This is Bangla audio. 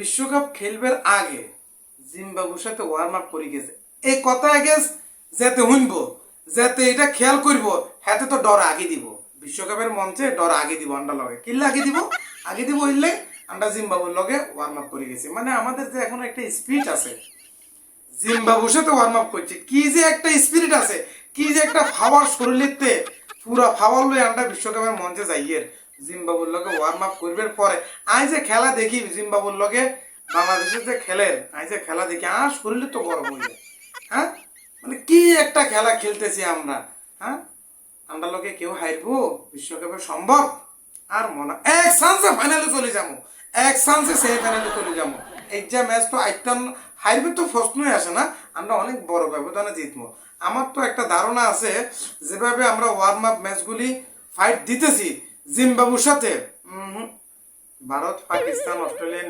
বিশ্বকাপ খেলবার আগে জিম্বাবুর সাথে ওয়ার্ম আপ করে গেছে। এই কথা আগে যাতে শুনব, যাতে এটা খেয়াল করব, হাতে তো ডর আগে দিব। বিশ্বকাপের মঞ্চে ডর আগে দিব আন্ডা লগে। কিল্লা আগে দিব আগে দিব হইলে আমরা জিম্বাবুর লগে ওয়ার্ম আপ করে গেছি। মানে আমাদের যে এখন একটা স্পিরিট আছে, জিম্বাবুর সাথে ওয়ার্ম আপ করছে। কি যে একটা স্পিরিট আছে, কি যে একটা ফাওয়ার শরীরেতে পুরা ফাওয়ার লই আমরা বিশ্বকাপের মঞ্চে যাইয়ের। জিম্বাবুর লগে ওয়ার্ম আপ করবার পরে, আই যে খেলা দেখি জিম্বাবুর লগে বাংলাদেশের যে খেলেন, আই যে খেলা দেখি আর শরীরে তো গরম হয়ে হ্যাঁ? মানে কি একটা খেলা খেলতেছি আমরা হ্যাঁ? আমরা লোকে কেউ হারবো? বিশ্বকাপে সম্ভব? আর মনে, এক চান্সে ফাইনালে চলে যাব। এক চান্সে সেমি ফাইনালে চলে যাব। এই যে ম্যাচ তো আইটান হারবে তো প্রশ্নই আসে না, আমরা অনেক বড় ব্যবধানে জিতবো। আমার তো একটা ধারণা আছে, যেভাবে আমরা ওয়ার্ম আপ ম্যাচগুলি ফাইট দিতেছি জিম্বাবুর সাথে? ভারত পাকিস্তান অস্ট্রেলিয়া